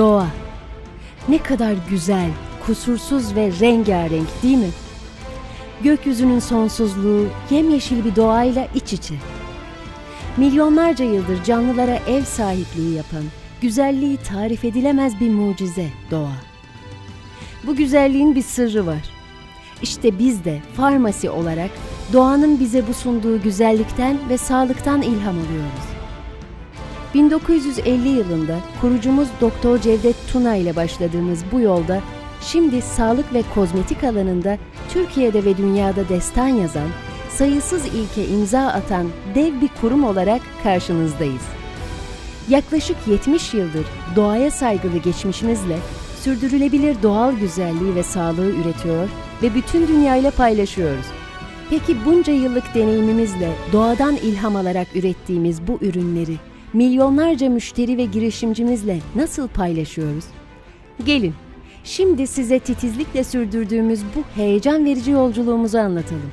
Doğa. Ne kadar güzel, kusursuz ve rengarenk değil mi? Gökyüzünün sonsuzluğu yemyeşil bir doğayla iç içe. Milyonlarca yıldır canlılara ev sahipliği yapan, güzelliği tarif edilemez bir mucize doğa. Bu güzelliğin bir sırrı var. İşte biz de farmasi olarak doğanın bize bu sunduğu güzellikten ve sağlıktan ilham alıyoruz. 1950 yılında kurucumuz Doktor Cevdet Tuna ile başladığımız bu yolda şimdi sağlık ve kozmetik alanında Türkiye'de ve dünyada destan yazan, sayısız ilke imza atan dev bir kurum olarak karşınızdayız. Yaklaşık 70 yıldır doğaya saygılı geçmişimizle sürdürülebilir doğal güzelliği ve sağlığı üretiyor ve bütün dünyayla paylaşıyoruz. Peki bunca yıllık deneyimimizle doğadan ilham alarak ürettiğimiz bu ürünleri milyonlarca müşteri ve girişimcimizle nasıl paylaşıyoruz? Gelin, şimdi size titizlikle sürdürdüğümüz bu heyecan verici yolculuğumuzu anlatalım.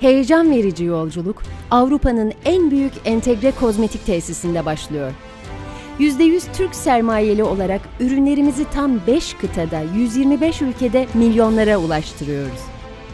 Heyecan verici yolculuk Avrupa'nın en büyük entegre kozmetik tesisinde başlıyor. %100 Türk sermayeli olarak ürünlerimizi tam 5 kıtada 125 ülkede milyonlara ulaştırıyoruz.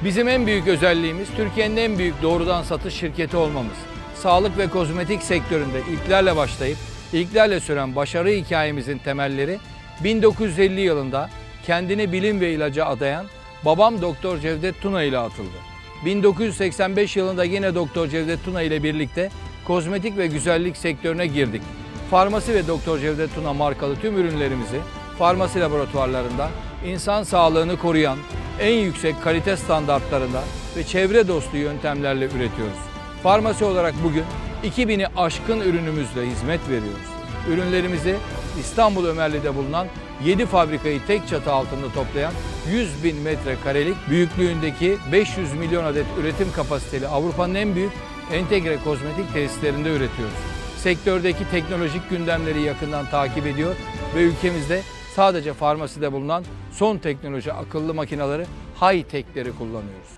Bizim en büyük özelliğimiz Türkiye'nin en büyük doğrudan satış şirketi olmamız. Sağlık ve kozmetik sektöründe ilklerle başlayıp ilklerle süren başarı hikayemizin temelleri 1950 yılında kendini bilim ve ilaca adayan babam Doktor Cevdet Tuna ile atıldı. 1985 yılında yine Doktor Cevdet Tuna ile birlikte kozmetik ve güzellik sektörüne girdik. Farmasi ve Doktor Cevdet Tuna markalı tüm ürünlerimizi farmasi laboratuvarlarında insan sağlığını koruyan en yüksek kalite standartlarında ve çevre dostu yöntemlerle üretiyoruz. Farmasi olarak bugün 2000'i aşkın ürünümüzle hizmet veriyoruz. Ürünlerimizi İstanbul Ömerli'de bulunan 7 fabrikayı tek çatı altında toplayan 100 bin metrekarelik büyüklüğündeki 500 milyon adet üretim kapasiteli Avrupa'nın en büyük entegre kozmetik tesislerinde üretiyoruz. Sektördeki teknolojik gündemleri yakından takip ediyor ve ülkemizde sadece farmaside bulunan son teknoloji akıllı makineleri high-tech'leri kullanıyoruz.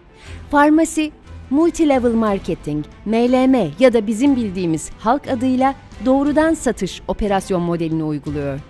Farmasi, Multi-Level Marketing, MLM ya da bizim bildiğimiz halk adıyla doğrudan satış operasyon modelini uyguluyor.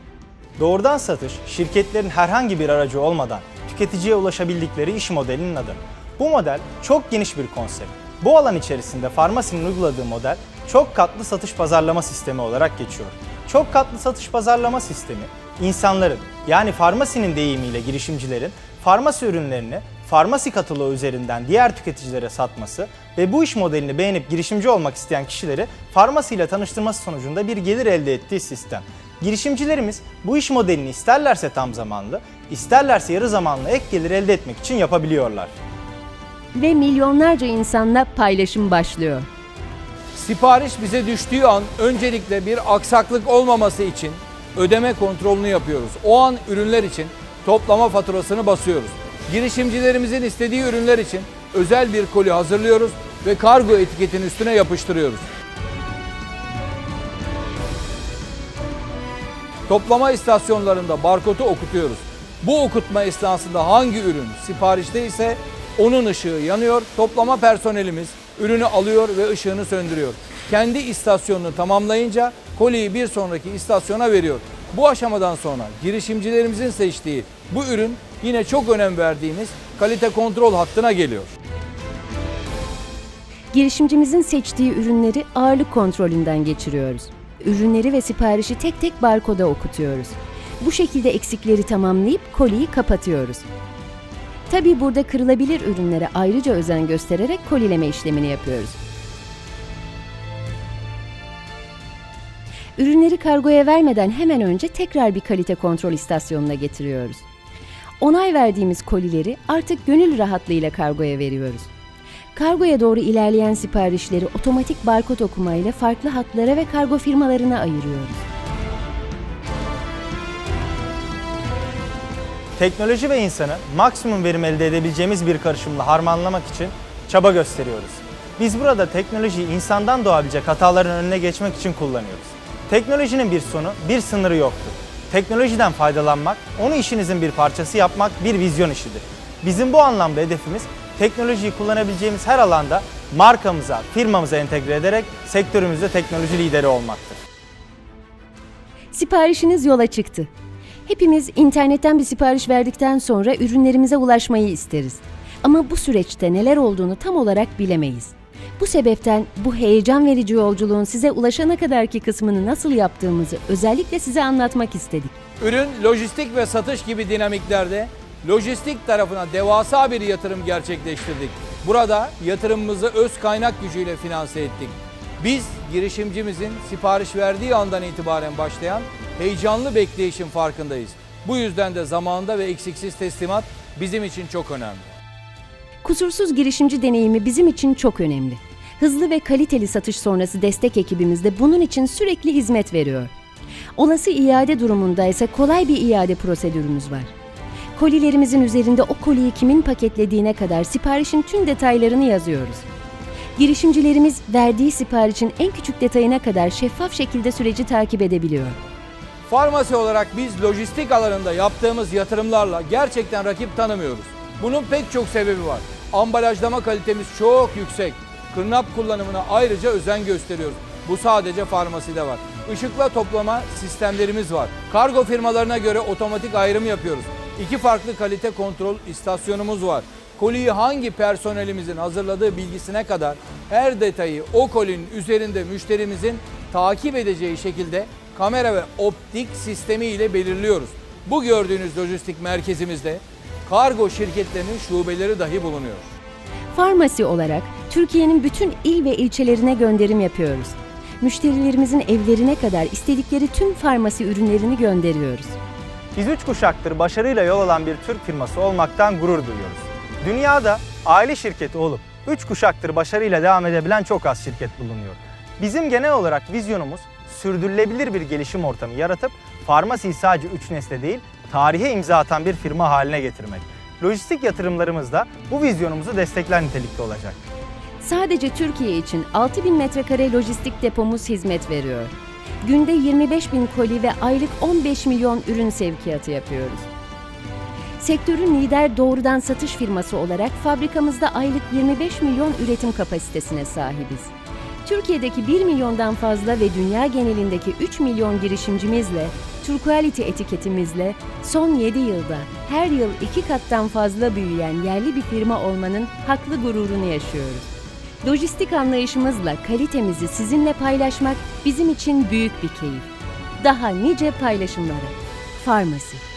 Doğrudan satış, şirketlerin herhangi bir aracı olmadan tüketiciye ulaşabildikleri iş modelinin adı. Bu model çok geniş bir konsept. Bu alan içerisinde farmasinin uyguladığı model çok katlı satış pazarlama sistemi olarak geçiyor. Çok katlı satış pazarlama sistemi, insanların yani farmasinin deyimiyle girişimcilerin farmasi ürünlerini farmasi kataloğu üzerinden diğer tüketicilere satması ve bu iş modelini beğenip girişimci olmak isteyen kişileri farmasiyle tanıştırması sonucunda bir gelir elde ettiği sistem. Girişimcilerimiz bu iş modelini isterlerse tam zamanlı, isterlerse yarı zamanlı ek gelir elde etmek için yapabiliyorlar. Ve milyonlarca insanla paylaşım başlıyor. Sipariş bize düştüğü an öncelikle bir aksaklık olmaması için ödeme kontrolünü yapıyoruz. O an ürünler için toplama faturasını basıyoruz. Girişimcilerimizin istediği ürünler için özel bir koli hazırlıyoruz ve kargo etiketinin üstüne yapıştırıyoruz. Toplama istasyonlarında barkodu okutuyoruz. Bu okutma esnasında hangi ürün siparişte ise onun ışığı yanıyor. Toplama personelimiz ürünü alıyor ve ışığını söndürüyor. Kendi istasyonunu tamamlayınca koliyi bir sonraki istasyona veriyor. Bu aşamadan sonra girişimcilerimizin seçtiği bu ürün yine çok önem verdiğimiz kalite kontrol hattına geliyor. Girişimcimizin seçtiği ürünleri ağırlık kontrolünden geçiriyoruz. Ürünleri ve siparişi tek tek barkoda okutuyoruz. Bu şekilde eksikleri tamamlayıp koliyi kapatıyoruz. Tabii burada kırılabilir ürünlere ayrıca özen göstererek kolileme işlemini yapıyoruz. Ürünleri kargoya vermeden hemen önce tekrar bir kalite kontrol istasyonuna getiriyoruz. Onay verdiğimiz kolileri artık gönül rahatlığıyla kargoya veriyoruz. Kargoya doğru ilerleyen siparişleri otomatik barkod okumayla farklı hatlara ve kargo firmalarına ayırıyoruz. Teknoloji ve insanı maksimum verim elde edebileceğimiz bir karışımla harmanlamak için çaba gösteriyoruz. Biz burada teknolojiyi insandan doğabilecek hataların önüne geçmek için kullanıyoruz. Teknolojinin bir sonu, bir sınırı yoktur. Teknolojiden faydalanmak, onu işinizin bir parçası yapmak bir vizyon işidir. Bizim bu anlamda hedefimiz teknolojiyi kullanabileceğimiz her alanda markamıza, firmamıza entegre ederek sektörümüzde teknoloji lideri olmaktır. Siparişiniz yola çıktı. Hepimiz internetten bir sipariş verdikten sonra ürünlerimize ulaşmayı isteriz. Ama bu süreçte neler olduğunu tam olarak bilemeyiz. Bu sebepten bu heyecan verici yolculuğun size ulaşana kadarki kısmını nasıl yaptığımızı özellikle size anlatmak istedik. Ürün, lojistik ve satış gibi dinamiklerde lojistik tarafına devasa bir yatırım gerçekleştirdik. Burada yatırımımızı öz kaynak gücüyle finanse ettik. Biz girişimcimizin sipariş verdiği andan itibaren başlayan heyecanlı bekleyişin farkındayız. Bu yüzden de zamanında ve eksiksiz teslimat bizim için çok önemli. Kusursuz girişimci deneyimi bizim için çok önemli. Hızlı ve kaliteli satış sonrası destek ekibimiz de bunun için sürekli hizmet veriyor. Olası iade durumunda ise kolay bir iade prosedürümüz var. Kolilerimizin üzerinde o koliyi kimin paketlediğine kadar siparişin tüm detaylarını yazıyoruz. Girişimcilerimiz verdiği siparişin en küçük detayına kadar şeffaf şekilde süreci takip edebiliyor. Farmasi olarak biz lojistik alanında yaptığımız yatırımlarla gerçekten rakip tanımıyoruz. Bunun pek çok sebebi var. Ambalajlama kalitemiz çok yüksek. Kırnap kullanımına ayrıca özen gösteriyoruz. Bu sadece farmaside var. Işıkla toplama sistemlerimiz var. Kargo firmalarına göre otomatik ayrım yapıyoruz. İki farklı kalite kontrol istasyonumuz var. Koliyi hangi personelimizin hazırladığı bilgisine kadar her detayı o kolinin üzerinde müşterimizin takip edeceği şekilde kamera ve optik sistemi ile belirliyoruz. Bu gördüğünüz lojistik merkezimizde kargo şirketlerinin şubeleri dahi bulunuyor. Farmasi olarak Türkiye'nin bütün il ve ilçelerine gönderim yapıyoruz. Müşterilerimizin evlerine kadar istedikleri tüm farmasi ürünlerini gönderiyoruz. Biz üç kuşaktır başarıyla yol alan bir Türk firması olmaktan gurur duyuyoruz. Dünyada aile şirketi olup üç kuşaktır başarıyla devam edebilen çok az şirket bulunuyor. Bizim genel olarak vizyonumuz sürdürülebilir bir gelişim ortamı yaratıp farmasiyi sadece üç nesle değil, tarihe imza atan bir firma haline getirmek. Lojistik yatırımlarımız da bu vizyonumuzu destekler nitelikte olacak. Sadece Türkiye için 6000 metrekare lojistik depomuz hizmet veriyor. Günde 25 bin koli ve aylık 15 milyon ürün sevkiyatı yapıyoruz. Sektörün lider doğrudan satış firması olarak fabrikamızda aylık 25 milyon üretim kapasitesine sahibiz. Türkiye'deki 1 milyondan fazla ve dünya genelindeki 3 milyon girişimcimizle, Turquality etiketimizle son 7 yılda her yıl 2 kattan fazla büyüyen yerli bir firma olmanın haklı gururunu yaşıyoruz. Lojistik anlayışımızla kalitemizi sizinle paylaşmak bizim için büyük bir keyif. Daha nice paylaşımlara. Farmasi